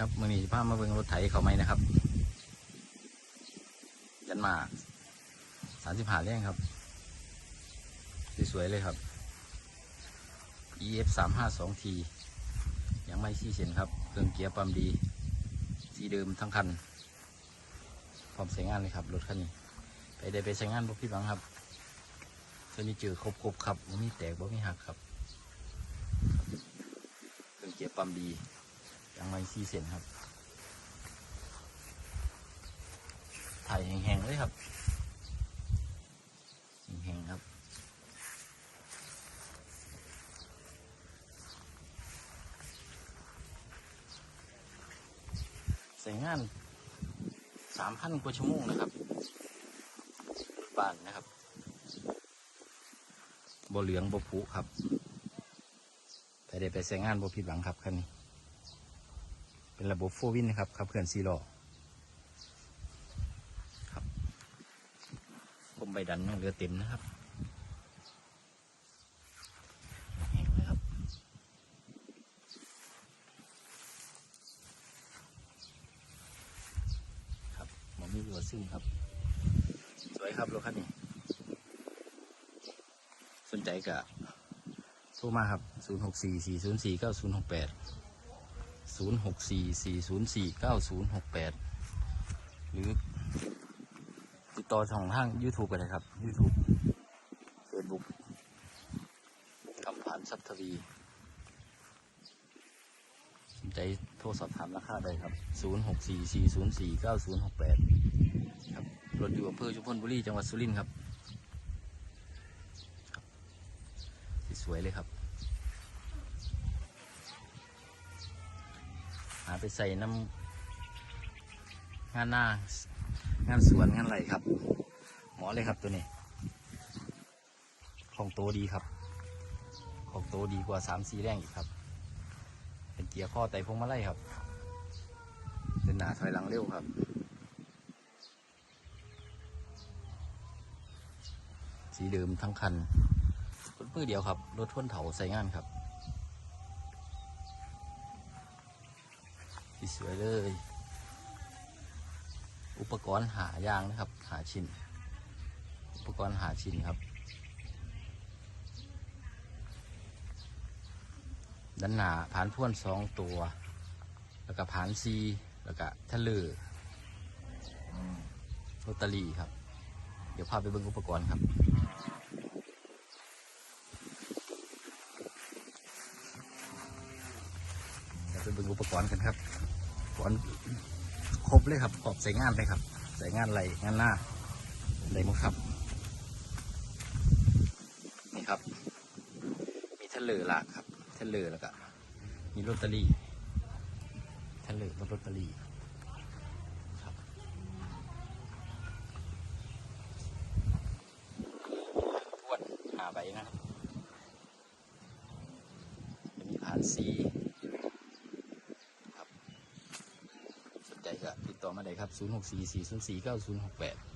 ครับมือนี้พามาเบิ่งรถไถเขาไหมนะครับ ยันมาสามสิบห้าเร่งครับ สวยๆเลยครับ EF สามห้าสองทียังไม่ชี้เส้นครับ เครื่องเกียร์ปั๊มดี สีเดิมทั้งคันพร้อมใช้งานเลยครับรถคันนี้ ไปได้ไปใช้งานบ่พี่บังครับตัวนี้เจอครบๆครับบ่มีแตกบ่มีหักครับเครื่องเกียร์ปั๊มดี ยังไม่ซีเซนครับถ่ายแห้งๆเลยครับแห้งๆครับใส่งานสามพันกว่าชั่วโมงนะครับบ้านนะครับบ่เหลืองบ่ผุครับไปได้ไปใส่งานบ่ผิดหวังครับคันนี้ เป็นระบบโฟวินนะครับขับเคลื่อนซีล้อครับผมใบดันเหลือเต็มนะครับครับครับหมอมีหัวซึ่งครับ สวยครับรถคันนี้ สนใจกะโทรมาครับ 0 0644049068 หรือ ติดต่อช่องทาง YouTube กันเลยครับ YouTube Facebook คำผ่านซับทวีสนใจโทรสอบถามราคาได้ครับ 0 6 4 4 0 4 9 0 6 8 ครับรถอยู่อำเภอชุมพลบุรี จังหวัดสุรินทร์ครับ สวยเลยครับาไปใส่น้ำงานหน้างานสวนงานไรครับ หมอเลยครับตัวนี้ ของโตดีครับ ของโตดีกว่าสามสีแรงอีกครับ เป็นเกียร์ข้อไตพวงมาลัยครับเดินหน้าถอยหลังเร็วครับสีเดิมทั้งคันรถมือเดียวครับ รถทวนเถาใส่งานครับ สวยเลย อุปกรณ์หายางนะครับ หาชิ้น อุปกรณ์หาชิ้นครับ ด้านหน้าผานพ่วนสองตัว แล้วก็ผานซีแล้วก็ทะเลอร์โรตารีครับ เดี๋ยวพาไปเบิ่งอุปกรณ์ครับไปเบิ่งอุปกรณ์กันครับ อุปกรณ์ครบเลยครับขอบใส่งานเลยครับใส่งานไหลงานหน้าไหลมุกครับ นี่ครับ มีทะเลอร์ลากครับทะเลอแล้วก็มีลอตเตอรี่ทะเลอร์รถลอตเตอรี่ครับพวนหาใบนะจะมีผ่านสี ครับสนใจ ก็ติดต่อมาได้ครับ 0644049068